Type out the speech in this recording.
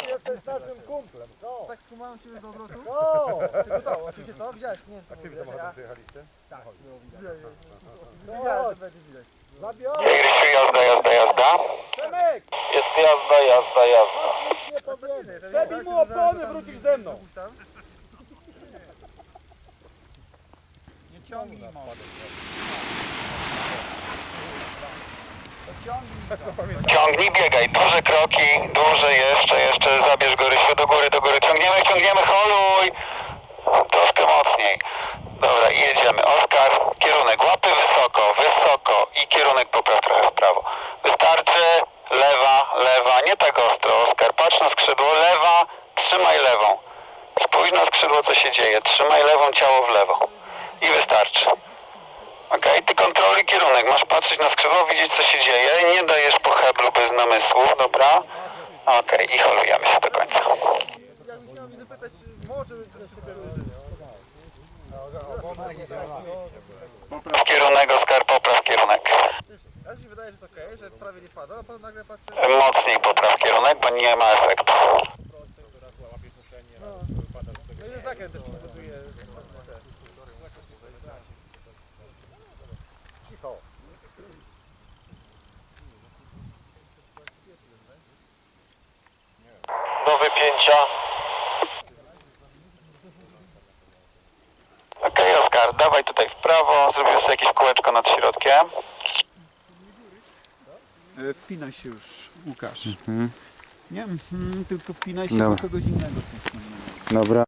Ty jesteś naszym kumplem, co? Tak skumałem się do obrotu? Co? Tylko to, oczywiście co? Widziałeś? Nie wiem, co Czym mówiłeś, samochodem ja... przyjechaliście? Tak, było widać. No Wiedziałem, że będzie widać. Zabiorę! Jazda, jazda, jazda. Przemek! Jest jazda, jazda, jazda. Nic nie powiemy. To Przebij mu opony, wrócisz ze mną. Nie ciągnij mo. Ciągnij, biegaj. Duże kroki, duże jeszcze, jeszcze. Zabierz go Rysiu do góry, do góry. Ciągniemy, ciągniemy, holuj. Troszkę mocniej. Dobra, jedziemy. Oskar, kierunek. Łapy wysoko, wysoko i kierunek popraw trochę w prawo. Wystarczy. Lewa, lewa. Nie tak ostro, Oskar. Patrz na skrzydło. Lewa, trzymaj lewą. Spójrz na skrzydło, co się dzieje. Trzymaj lewą, ciało w lewo. I wystarczy. Okej, ty kierunek. Masz patrzeć na skrzydło, widzieć co się dzieje. Nie dajesz po heblu bez namysłu, dobra? Okej, i holujemy się do końca. Popraw kierunek, Oskar, popraw kierunek. Ja mi wydaje, że jest okej, że prawie nie spada, a potem nagle patrzę... Mocniej popraw kierunek, bo nie ma efektu. No ten zakręt też Do wypięcia. Okej, Oskar, dawaj tutaj w prawo. Zrobię sobie jakieś kółeczko nad środkiem. E, Wpinaj się już, Łukasz. Nie, mhm, tylko wpinaj się Dobra. do kogoś innego. Dobra.